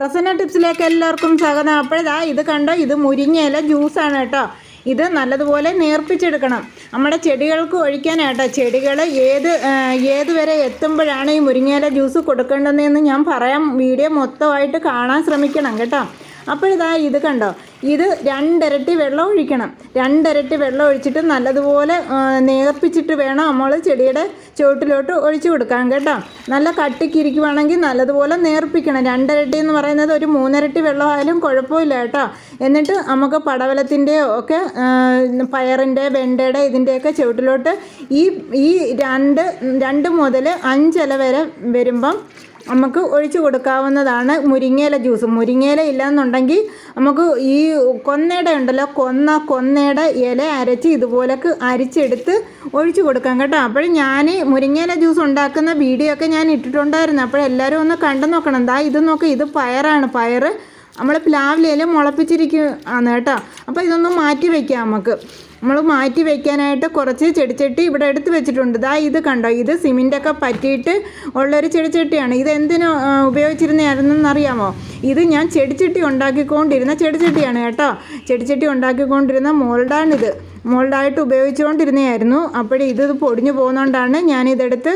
പ്രസന്ന ടിപ്സിലേക്ക് എല്ലാവർക്കും സ്വാഗതം. അപ്പോഴതാ ഇത് കണ്ടോ? ഇത് മുരിങ്ങയില ജ്യൂസാണ് കേട്ടോ. ഇത് നല്ലതുപോലെ നേർപ്പിച്ചെടുക്കണം. നമ്മുടെ ചെടികൾക്ക് ഒഴിക്കാനായിട്ടോ ചെടികൾ ഏത് ഏത് വരെ എത്തുമ്പോഴാണ് ഈ മുരിങ്ങയില ജ്യൂസ് കൊടുക്കേണ്ടതെന്ന് ഞാൻ പറയാം. വീഡിയോ മൊത്തമായിട്ട് കാണാൻ ശ്രമിക്കണം കേട്ടോ. അപ്പോഴിതാ ഇത് കണ്ടോ? ഇത് രണ്ടിരട്ടി വെള്ളം ഒഴിക്കണം. രണ്ടിരട്ടി വെള്ളം ഒഴിച്ചിട്ട് നല്ലതുപോലെ നേർപ്പിച്ചിട്ട് വേണം നമ്മൾ ചെടിയുടെ ചുവട്ടിലോട്ട് ഒഴിച്ചു കൊടുക്കാൻ കേട്ടോ. നല്ല കട്ടിക്കിരിക്കുവാണെങ്കിൽ നല്ലതുപോലെ നേർപ്പിക്കണം. രണ്ടിരട്ടി എന്ന് പറയുന്നത് ഒരു മൂന്നിരട്ടി വെള്ളമായാലും കുഴപ്പമില്ല കേട്ടോ. എന്നിട്ട് നമുക്ക് പടവലത്തിന്റെയോ ഒക്കെ പയറിന്റെ വെണ്ടയുടെ ഇതിന്റെയൊക്കെ ചുവട്ടിലോട്ട് ഈ ഈ രണ്ട് രണ്ട് മുതൽ അഞ്ചില വരെ വരുമ്പം നമുക്ക് ഒഴിച്ചു കൊടുക്കാവുന്നതാണ് മുരിങ്ങയില ജ്യൂസ്. മുരിങ്ങയില ഇല്ലയെന്നുണ്ടെങ്കിൽ നമുക്ക് ഈ കൊന്നേട ഉണ്ടല്ലോ കൊന്ന കൊന്നേട ഇല അരച്ച് ഇതുപോലൊക്കെ അരിച്ചെടുത്ത് ഒഴിച്ചു കൊടുക്കാം കേട്ടോ. അപ്പോൾ ഞാൻ മുരിങ്ങയില ജ്യൂസ് ഉണ്ടാക്കുന്ന വീഡിയോ ഒക്കെ ഞാൻ ഇട്ടിട്ടുണ്ടായിരുന്നു. അപ്പോൾ എല്ലാവരും ഒന്ന് കണ്ടു നോക്കണം. ദാ ഇത് നോക്ക് ഇത് പയറാണ്. പയർ നമ്മൾ പ്ലാവിലയിൽ മുളപ്പിച്ചിരിക്കുകയാണ് കേട്ടോ. അപ്പോൾ ഇതൊന്ന് മാറ്റി വയ്ക്കാം നമുക്ക്. നമ്മൾ മാറ്റി വെക്കാനായിട്ട് കുറച്ച് ചെടിച്ചട്ടി ഇവിടെ എടുത്ത് വെച്ചിട്ടുണ്ട്. ഇതാ ഇത് കണ്ടോ? ഇത് സിമെന്റൊക്കെ പറ്റിയിട്ട് ഉള്ളൊരു ചെടിച്ചട്ടിയാണ്. ഇത് എന്തിനു ആ, ഉപയോഗിച്ചിരുന്നതായിരുന്നെന്ന് അറിയാമോ? ഇത് ഞാൻ ചെടിച്ചട്ടി ഉണ്ടാക്കിക്കൊണ്ടിരുന്ന ചെടിച്ചട്ടിയാണ് കേട്ടോ. ചെടിച്ചട്ടി ഉണ്ടാക്കിക്കൊണ്ടിരുന്ന മോൾഡാണിത്. മോൾഡായിട്ട് ഉപയോഗിച്ചുകൊണ്ടിരുന്നതായിരുന്നു. അപ്പോൾ ഇത് പൊടിഞ്ഞു പോകുന്നതുകൊണ്ടാണ് ഞാനിതെടുത്ത്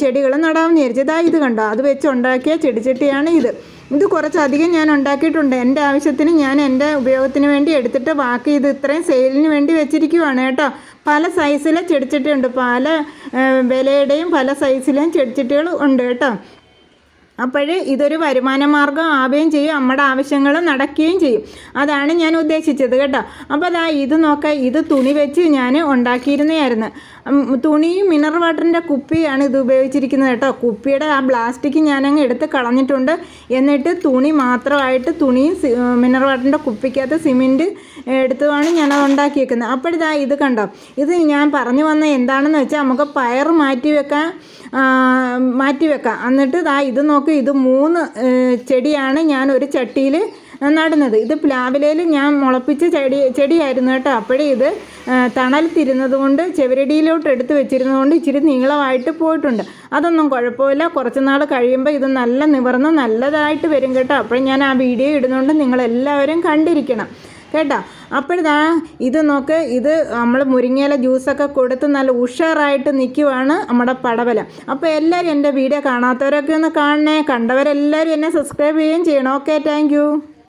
ചെടികൾ നടാമെന്ന് വിചാരിച്ചത്. ദാ ഇത് കണ്ടോ? അത് വെച്ച് ഉണ്ടാക്കിയ ചെടിച്ചട്ടിയാണ് ഇത്. ഇത് കുറച്ചധികം ഞാൻ ഉണ്ടാക്കിയിട്ടുണ്ട്. എന്റെ ആവശ്യത്തിന് ഞാൻ എന്റെ ഉപയോഗത്തിന് വേണ്ടി എടുത്തിട്ട് ബാക്കി ഇത് ഇത്രയും സെയിലിന് വേണ്ടി വെച്ചിരിക്കുവാണ് കേട്ടോ. പല സൈസിലെ ചെടിച്ചട്ടിയുണ്ട് പല വിലയുടെയും പല സൈസിലെയും ചെടിച്ചട്ടികൾ ഉണ്ട് കേട്ടോ. അപ്പോൾ ഇതൊരു വരുമാന മാർഗം ആവുകയും ചെയ്യും. നമ്മുടെ ആവശ്യങ്ങൾ നടക്കുകയും ചെയ്യും. അതാണ് ഞാൻ ഉദ്ദേശിച്ചത് കേട്ടോ. അപ്പോൾ അതാ ഇത് നോക്കാം ഇത് തുണി വെച്ച് ഞാൻ ഉണ്ടാക്കിയിരുന്നതായിരുന്നു തുണി മിനറൽ വാട്ടറിന്റെ കുപ്പിയാണ് ഇത് ഉപയോഗിച്ചിരിക്കുന്നത് കേട്ടോ. കുപ്പിയുടെ ആ പ്ലാസ്റ്റിക് ഞാനങ്ങ് എടുത്ത് കളഞ്ഞിട്ടുണ്ട്. എന്നിട്ട് തുണി മാത്രമായിട്ട് തുണിയും മിനർ വാട്ടറിന്റെ കുപ്പിക്കകത്ത് സിമെന്റ് എടുത്തുമാണ് ഞാനത് ഉണ്ടാക്കിയേക്കുന്നത്. അപ്പോഴിതാ ഇത് കണ്ടോ? ഇത് ഞാൻ പറഞ്ഞു വന്ന എന്താണെന്ന് വെച്ചാൽ നമുക്ക് പയർ മാറ്റി വെക്കാൻ മാറ്റി വെക്കാം. എന്നിട്ട് ദാ ഇത് നോക്ക്. ഇത് മൂന്ന് ചെടിയാണ് ഞാൻ ഒരു ചട്ടിയിൽ നടുന്നത് ഇത് പ്ലാവിലയിൽ ഞാൻ മുളപ്പിച്ച ചെടി ചെടിയായിരുന്നു കേട്ടോ. അപ്പോഴേ ഇത് തണലത്തിരുന്നത് കൊണ്ട് ചെവരടിയിലോട്ട് എടുത്ത് വെച്ചിരുന്നത് കൊണ്ട് ഇച്ചിരി നീളമായിട്ട് പോയിട്ടുണ്ട്. അതൊന്നും കുഴപ്പമില്ല. കുറച്ച് നാൾ കഴിയുമ്പോൾ ഇത് നല്ല നിവർന്ന് നല്ലതായിട്ട് വരും കേട്ടോ. അപ്പോൾ ഞാൻ ആ വീഡിയോ ഇടുന്നുണ്ട്. നിങ്ങളെല്ലാവരും കണ്ടിരിക്കണം. കേട്ടോ? അപ്പോഴിതാ ഇത് നോക്ക് ഇത് നമ്മൾ മുരിങ്ങയില ജ്യൂസൊക്കെ കൊടുത്ത് നല്ല ഉഷാറായിട്ട് നിൽക്കുവാണ് നമ്മുടെ പടവലം. അപ്പോൾ എല്ലാവരും എന്റെ വീഡിയോ കാണാത്തവരൊക്കെ ഒന്ന് കാണണേ. കണ്ടവരെല്ലാവരും എന്നെ സബ്സ്ക്രൈബ് ചെയ്യുകയും ചെയ്യണം. Okay thank